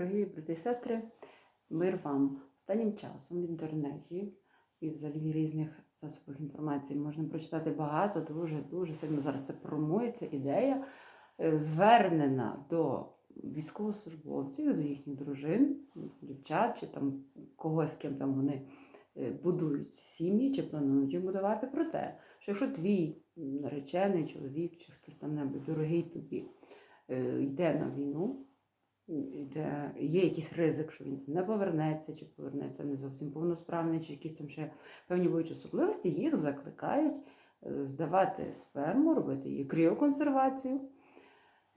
Дорогі брати і сестри, мир вам. Останнім часом в інтернеті і взагалі різних засобах інформації можна прочитати багато, дуже дуже сильно зараз це промується ідея, е, звернена до військовослужбовців, до їхніх дружин, дівчат чи там когось, з ким там вони е, будують сім'ї чи планують їм будувати про те, що якщо твій наречений чоловік чи хтось там небудь дорогий тобі е, йде на війну, де є якийсь ризик, що він не повернеться, чи повернеться не зовсім повносправний, чи якісь там ще певні будуть особливості, їх закликають е, здавати сперму, робити її кріоконсервацію,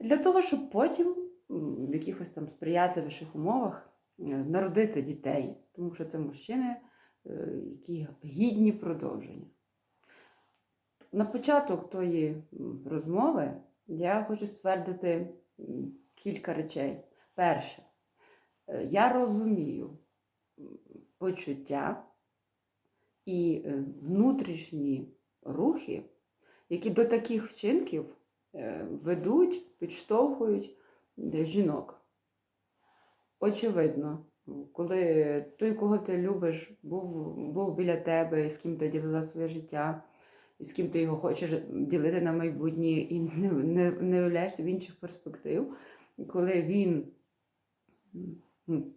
для того, щоб потім в якихось там сприятливіших умовах е, народити дітей, тому що це мужчини, е, які гідні продовження. На початок тої розмови я хочу ствердити кілька речей. Перше, е, я розумію почуття і е, внутрішні рухи, які до таких вчинків е, ведуть, підштовхують жінок. Очевидно, коли той, кого ти любиш, був, був біля тебе, з ким ти ділила своє життя, і з ким ти його хочеш ділити на майбутнє і не, не, не уявляєш собі інших перспектив, коли він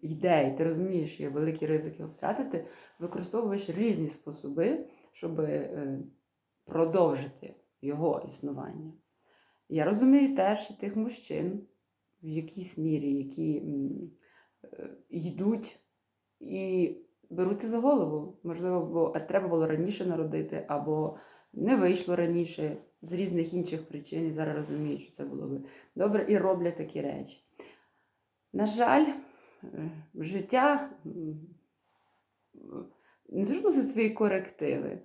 йде, і ти розумієш, є великі ризики втратити, використовуєш різні способи, щоб е, продовжити його існування. Я розумію теж тих мужчин в якійсь мірі, які е, йдуть і беруться за голову. Можливо, бо треба було раніше народити, або не вийшло раніше з різних інших причин, і зараз розуміють, що це було би добре, і роблять такі речі. На жаль, е, життя не зробило свої корективи.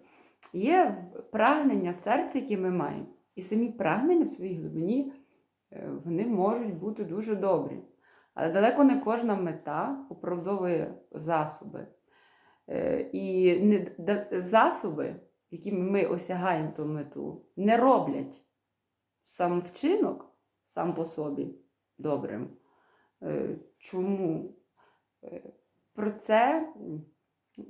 Є прагнення серця, які ми маємо. І самі прагнення в своїй глибині е, вони можуть бути дуже добрі. Але далеко не кожна мета оправдовує засоби. Е, І засоби, якими ми осягаємо ту мету, не роблять сам вчинок сам по собі добрим. Е, Чому? Е, Про це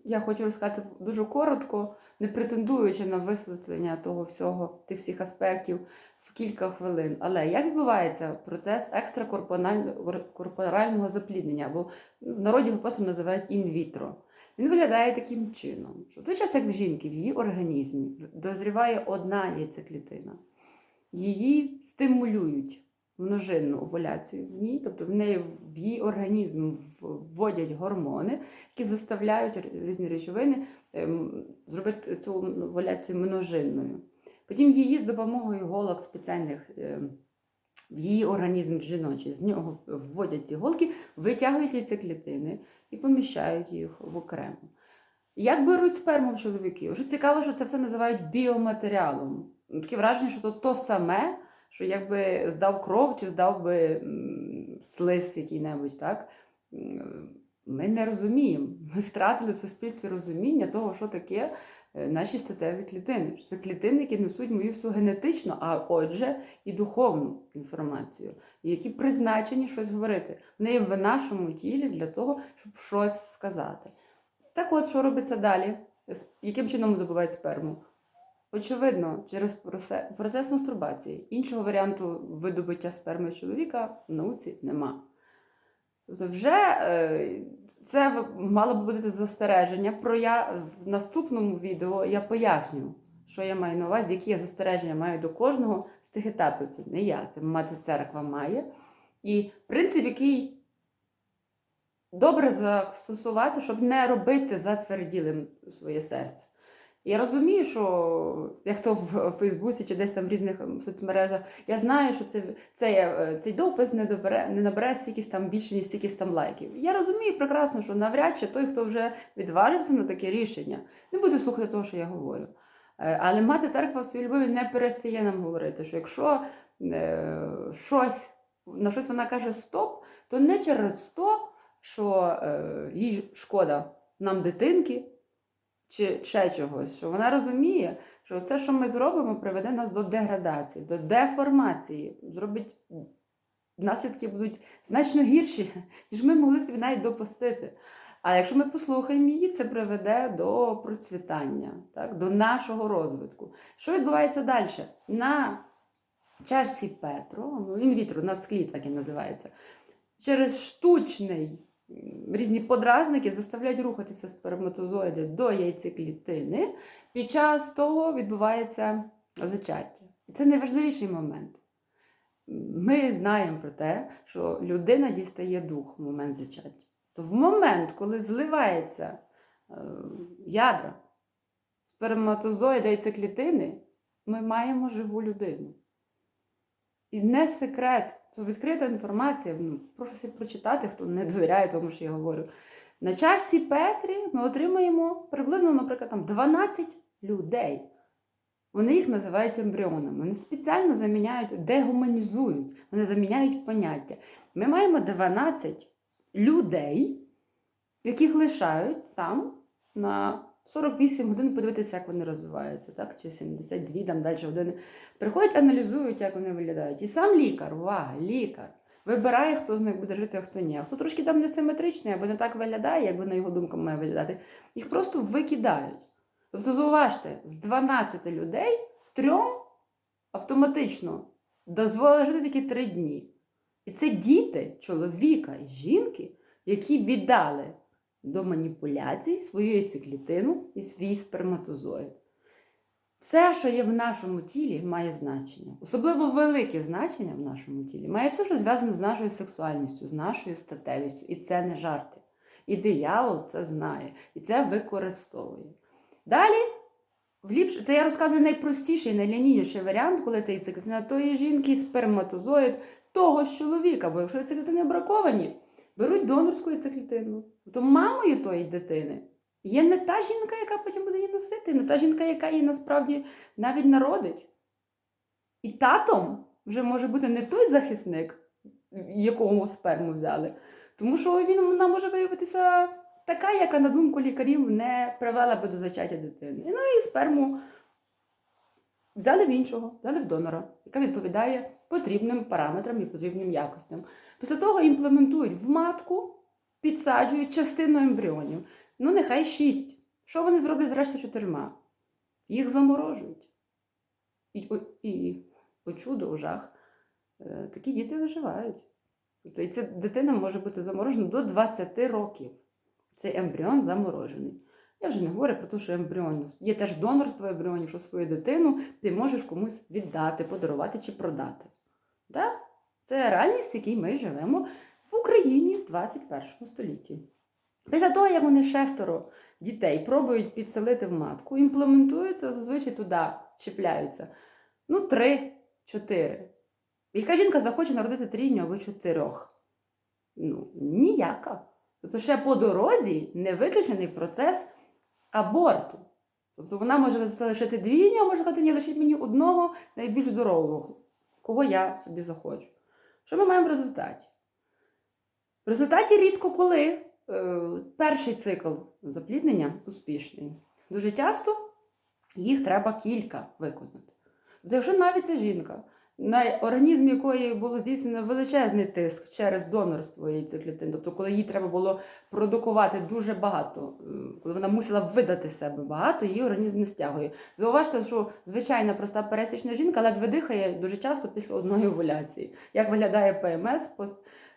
я хочу розказати дуже коротко, не претендуючи на висвітлення того всього, тих всіх аспектів в кілька хвилин. Але як відбувається процес екстракорпорального запліднення, або в народі його просто називають інвітро? Він виглядає таким чином, що в той час, як в жінки, в її організмі дозріває одна яйцеклітина, її стимулюють множинну овуляцію в ній, тобто в неї в її організм вводять гормони, які заставляють різні речовини ем, зробити цю овуляцію множинною. Потім її з допомогою голок спеціальних ем, в її організм жіночий, з нього вводять ці голки, витягують яйцеклітини і поміщають їх в окремо. Як беруть сперму в чоловіків? Вже цікаво, що це все називають біоматеріалом. Таке враження, що то то саме, що якби здав кров чи здав би слиз який-небудь, так? Ми не розуміємо. Ми втратили в суспільстві розуміння того, що таке е, наші статеві клітини. Це клітини, які несуть мою всю генетичну, а отже, і духовну інформацію, які призначені щось говорити. Вони в нашому тілі для того, щоб щось сказати. Так от, що робиться далі? Яким чином добувають сперму? Очевидно, через процес мастурбації. Іншого варіанту видобуття сперми чоловіка в науці нема. Тобто, вже е, це мало б бути застереження. Про я в наступному відео я поясню, що я маю на увазі, які я застереження маю до кожного з цих етапів. Це не я, це мати церква має. І принцип, який добре застосувати, щоб не робити затверділим своє серце. Я розумію, що як то в Фейсбуці чи десь там в різних соцмережах, я знаю, що це, це, е, цей допис не, добере, не набере стільки там більше, ніж стільки там лайків. Я розумію прекрасно, що навряд чи той, хто вже відважився на таке рішення, не буде слухати того, що я говорю. Е, Але мати церква в своїй любові не перестає нам говорити, що якщо е, щось, на щось вона каже стоп, то не через то, що їй шкода нам дитинки чи ще чогось, що вона розуміє, що це, що ми зробимо, приведе нас до деградації, до деформації, зробить наслідки будуть значно гірші, ніж ми могли собі навіть допустити. А якщо ми послухаємо її, це приведе до процвітання, так, до нашого розвитку. Що відбувається далі? На чашці Петро, ну, інвітро, на склі так і називається, через штучний різні подразники заставляють рухатися сперматозоїди до яйцеклітини. Під час того відбувається зачаття. І це найважливіший момент. Ми знаємо про те, що людина дістає дух в момент зачаття. То в момент, коли зливається е, ядра, сперматозоїда і яйцеклітини, ми маємо живу людину. І не секрет, це відкрита інформація. Ну, прошу собі прочитати, хто не довіряє тому, що я говорю. На чашці Петрі ми отримаємо приблизно, наприклад, там 12 людей. Вони їх називають ембріонами. Вони спеціально заміняють, дегуманізують, вони заміняють поняття. Ми маємо 12 людей, яких лишають там на 48 годин подивитися, як вони розвиваються, так? чи 72 там далі години. Приходять, аналізують, як вони виглядають. І сам лікар, увага, лікар, вибирає, хто з них буде жити, а хто ні. А хто трошки там несиметричний або не так виглядає, як би на його думку має виглядати, їх просто викидають. Тобто, зауважте, з 12 людей трьом автоматично дозволили жити тільки 3 дні. І це діти чоловіка і жінки, які віддали до маніпуляцій свою яйцеклітину і свій сперматозоїд. Все, що є в нашому тілі, має значення. Особливо велике значення в нашому тілі має все, що зв'язане з нашою сексуальністю, з нашою статевістю. І це не жарти. І диявол це знає, і це використовує. Далі, в це я розказую найпростіший, найлінійніший варіант, коли це яйцеклітина тої жінки, сперматозоїд того ж чоловіка. Бо якщо яйцеклітини браковані, беруть донорську яйцеклітину. То мамою тої дитини є не та жінка, яка потім буде її носити, не та жінка, яка її насправді навіть народить. І татом вже може бути не той захисник, якого сперму взяли, тому що він, вона може виявитися така, яка, на думку лікарів, не привела би до зачаття дитини. Ну і сперму взяли в іншого, взяли в донора, яка відповідає потрібним параметрам і потрібним якостям. Після того імплементують в матку, підсаджують частину ембріонів. Ну, нехай шість. Що вони зроблять з решти чотирма? Їх заморожують. І, о- і о чудо, о жах, е, такі діти виживають. Тобто і ця дитина може бути заморожена до 20 років. Цей ембріон заморожений. Я вже не говорю про те, що ембріон є теж донорство ембріонів, що свою дитину ти можеш комусь віддати, подарувати чи продати. Да? Це реальність, в якій ми живемо в Україні в 21 столітті. Після того, як вони шестеро дітей пробують підселити в матку, імплементуються, зазвичай туди чіпляються. Ну, три-чотири. Яка жінка захоче народити трійню або чотирьох? Ну, ніяка. Тобто ще по дорозі не виключений процес аборту. Тобто вона може залишити двійню, а може сказати, ні, лишіть мені одного найбільш здорового, кого я собі захочу. Що ми маємо в результаті? В результаті рідко коли е, перший цикл запліднення успішний. Дуже часто їх треба кілька виконати. Тобто, якщо навіть ця жінка, на організм якої було здійснено величезний тиск через донорство яйцеклітин, тобто коли їй треба було продукувати дуже багато, е, коли вона мусила видати себе багато, її організм не стягує. Зауважте, що звичайна проста пересічна жінка ледве дихає дуже часто після одної овуляції. Як виглядає ПМС, пост,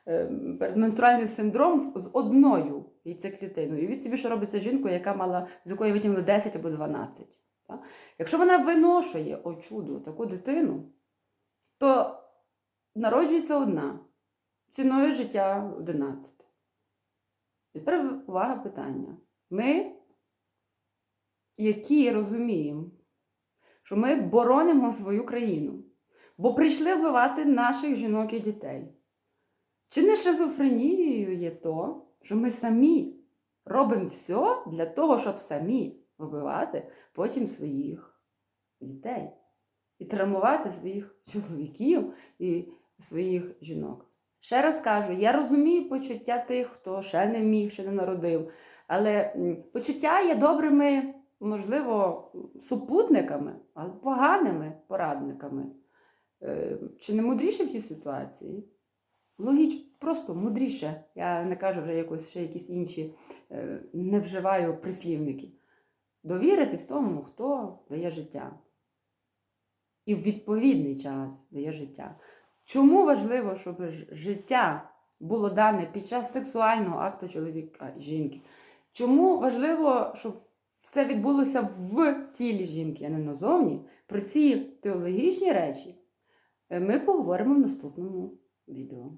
е, менструальний синдром з одною яйцеклітиною. І від собі, що робиться з жінкою, яка мала, з якої витягнули 10 або 12. Так? Якщо вона виношує, о чудо, таку дитину, то народжується одна, ціною життя 11. І тепер увага питання. Ми, які розуміємо, що ми боронимо свою країну, бо прийшли вбивати наших жінок і дітей. Чи не шизофренією є то, що ми самі робимо все для того, щоб самі вбивати потім своїх дітей і травмувати своїх чоловіків і своїх жінок. Ще раз кажу, я розумію почуття тих, хто ще не міг, ще не народив, але почуття є добрими, можливо, супутниками, але поганими порадниками. Е, Чи не мудріше в цій ситуації? логічно, просто мудріше. Я не кажу вже якось ще якісь інші, е, не вживаю прислівники. Довіритись тому, хто дає життя. І в відповідний час дає життя. Чому важливо, щоб життя було дане під час сексуального акту чоловіка жінки? Чому важливо, щоб це відбулося в тілі жінки, а не назовні? Про ці теологічні речі е, ми поговоримо в наступному відео.